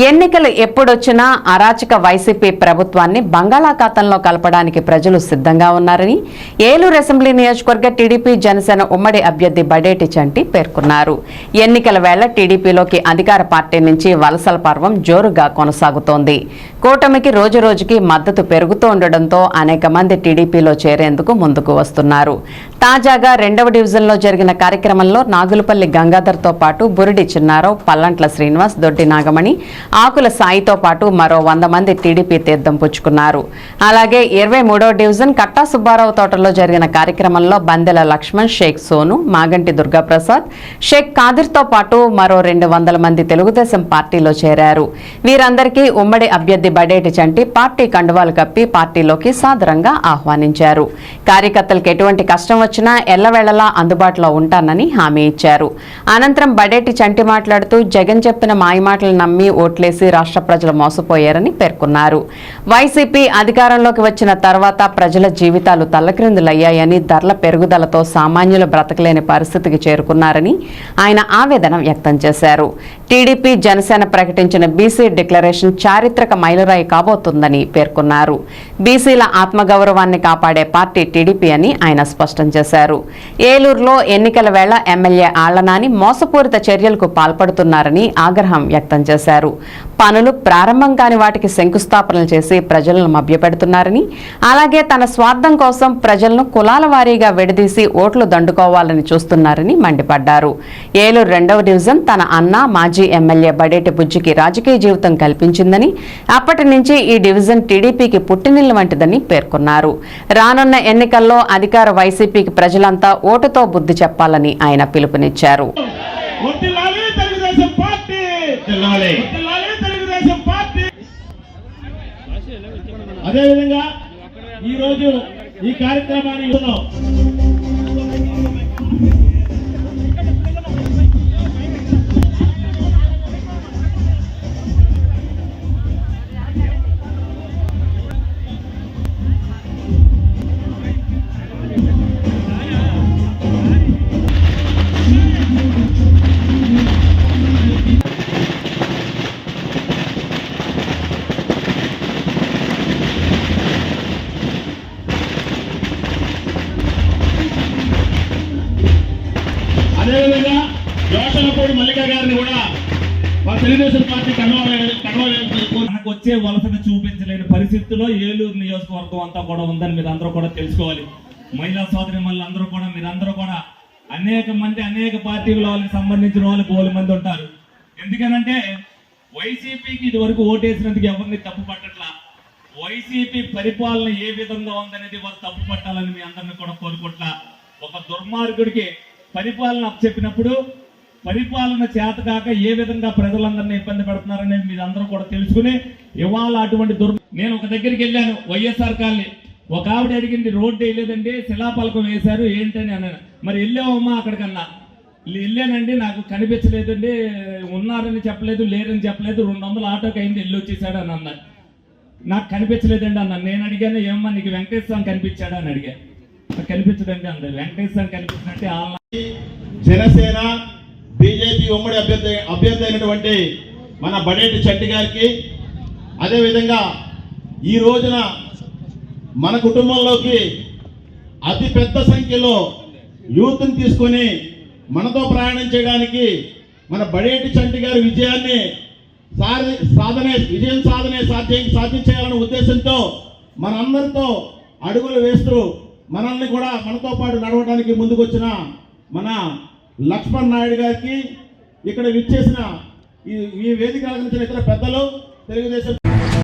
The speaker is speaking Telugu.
ఎన్నికలు ఎప్పుడొచ్చినా అరాచక వైసీపీ ప్రభుత్వాన్ని బంగాళాఖాతంలో కలపడానికి ప్రజలు సిద్ధంగా ఉన్నారని ఏలూరు అసెంబ్లీ నియోజకవర్గ టీడీపీ జనసేన ఉమ్మడి అభ్యర్థి బడేటి చంటి పేర్కొన్నారు. ఎన్నికల వేళ టీడీపీలోకి అధికార పార్టీ నుంచి వలసల పర్వం జోరుగా కొనసాగుతోంది. కూటమికి రోజురోజుకి మద్దతు పెరుగుతూ ఉండడంతో అనేక మంది టీడీపీలో చేరేందుకు ముందుకు వస్తున్నారు. తాజాగా రెండవ డివిజన్లో జరిగిన కార్యక్రమంలో నాగులపల్లి గంగాధర్తో పాటు బురిడి చిన్నారావు పల్లంట్ల శ్రీనివాస్ దొడ్డి నాగమణి ఆకుల సాయితో పాటు మరో వంద మంది టీడీపీ తీర్థం పుచ్చుకున్నారు. అలాగే ఇరవై డివిజన్ కట్టా సుబ్బారావు తోటలో జరిగిన కార్యక్రమంలో బందెల లక్ష్మణ్ షేక్ సోను మాగంటి దుర్గాప్రసాద్ షేక్ కాదిర్తో పాటు మరో రెండు వందల మంది తెలుగుదేశం పార్టీలో చేరారు. వీరందరికీ ఉమ్మడి అభ్యర్థి బడేటి చంటి పార్టీ కండువాలు కప్పి పార్టీలోకి సాదరంగా ఆహ్వానించారు. కార్యకర్తలకు ఎటువంటి కష్టం వచ్చినా ఎల్లవేళలా అందుబాటులో ఉంటానని హామీ ఇచ్చారు. అనంతరం బడేటి చంటి మాట్లాడుతూ జగన్ చెప్పిన మాయమాటలు నమ్మి ఓట్లేసి రాష్ట్ర ప్రజలు మోసపోయారని పేర్కొన్నారు. వైసీపీ అధికారంలోకి వచ్చిన తర్వాత ప్రజల జీవితాలు తల్లక్రిందులయ్యాయని ధరల పెరుగుదలతో సామాన్యులు బ్రతకలేని పరిస్థితికి చేరుకున్నారని ఆయన ఆవేదన వ్యక్తం చేశారు. టీడీపీ జనసేన ప్రకటించిన బీసీ డిక్లరేషన్ చారిత్రక మైలురాయి కాబోతుందని పేర్కొన్నారు. బీసీల ఆత్మగౌరవాన్ని కాపాడే పార్టీ టీడీపీ అని ఆయన స్పష్టం చేశారు. ఏలూరులో ఎన్నికల వేళ ఎమ్మెల్యే ఆళ్ళనాని మోసపూరిత చర్యలకు పాల్పడుతున్నారని ఆగ్రహం వ్యక్తం చేశారు. పనులు ప్రారంభం కాని వాటికి శంకుస్థాపనలు చేసి ప్రజలను మభ్యపెడుతున్నారని అలాగే తన స్వార్థం కోసం ప్రజలను కులాల వారీగా విడదీసి ఓట్లు దండుకోవాలని చూస్తున్నారని మండిపడ్డారు. ఏలూరు రెండవ డివిజన్ తన అన్న మాజీ ఎమ్మెల్యే బడేటి బుజ్జికి రాజకీయ జీవితం కల్పించిందని అప్పటి నుంచి ఈ డివిజన్ టీడీపీకి పుట్టినిల్లు వంటిదని పేర్కొన్నారు. రానున్న ఎన్నికల్లో అధికార వైసీపీకి ప్రజలంతా ఓటుతో బుద్ధి చెప్పాలని ఆయన పిలుపునిచ్చారు. వర్ధిల్లాలి తెలుగుదేశం పార్టీ! వర్ధిల్లాలి. వర్ధిల్లాలి తెలుగుదేశం పార్టీ! అదేవిధంగా ఈ రోజు ఈ కార్యక్రమాన్ని అదేవిధంగా జోషలపూడి మల్లిక గారిని కూడా మా తెలుగుదేశం పార్టీ కన్వా మనకు వచ్చే వలసను చూపించలేని పరిస్థితుల్లో ఏలూరు నియోజకవర్గం అంతా కూడా ఉందని మీరు అందరూ కూడా తెలుసుకోవాలి. మహిళా సోదరి మళ్ళీ అందరూ కూడా మీరందరూ కూడా అనేక మంది అనేక పార్టీల వాళ్ళకి సంబంధించిన వాళ్ళు బోలు మంది ఉంటారు. ఎందుకనంటే వైసీపీకి ఇది వరకు ఓటేసినందుకు ఎవరిని తప్పు పట్టట్లా? వైసీపీ పరిపాలన ఏ విధంగా ఉందనేది వాళ్ళు తప్పు పట్టాలని మీ అందరిని కూడా కోరుకుంటా ఒక దుర్మార్గుడికి పరిపాలన చెప్పినప్పుడు పరిపాలన చేతకాక ఏ విధంగా ప్రజలందరినీ ఇబ్బంది పెడుతున్నారనేది మీరు అందరూ కూడా తెలుసుకుని ఇవాళ అటువంటి దుర్ నేను ఒక దగ్గరికి వెళ్ళాను వైఎస్ఆర్ కాలనీ. ఒక ఆవిడ అడిగింది రోడ్డు వేయలేదండి శిలాపలకం వేశారు ఏంటని? అన్నాను మరి వెళ్ళావమ్మా అక్కడికన్నా. వెళ్ళానండి నాకు కనిపించలేదండి ఉన్నారని చెప్పలేదు లేరని చెప్పలేదు రెండు వందల ఆటోకి అయింది వెళ్ళి వచ్చేసాడు అని అన్నారు. నాకు కనిపించలేదండి అన్నాను. నేను అడిగాను ఏమమ్మా నీకు వెంకటేశ్వరం స్వామి కనిపించాడా? అని అడిగాను కనిపించడండి కనిపించదండి వెంకటేశ్వర స్వామి కనిపించినట్టే జనసేన బీజేపీ ఉమ్మడి అభ్యర్థి అభ్యర్థి అయినటువంటి మన బడేటి చంటి గారికి అదేవిధంగా ఈ రోజున మన కుటుంబంలోకి అతి పెద్ద సంఖ్యలో యూత్ని తీసుకొని మనతో ప్రయాణం చేయడానికి మన బడేటి చంటి గారి విజయాన్ని సాధ- సాధనే విజయం సాధనే సాధ్యం సాధించేయాలనే ఉద్దేశంతో మనందరితో అడుగులు వేస్తూ మనల్ని కూడా మనతో పాటు నడవడానికి ముందుకొచ్చిన మన లక్ష్మణ్ నాయుడు గారికి ఇక్కడ విచ్చేసిన ఈ ఈ వేదిక అలంకరించిన ఇతర పెద్దలు తెలుగుదేశం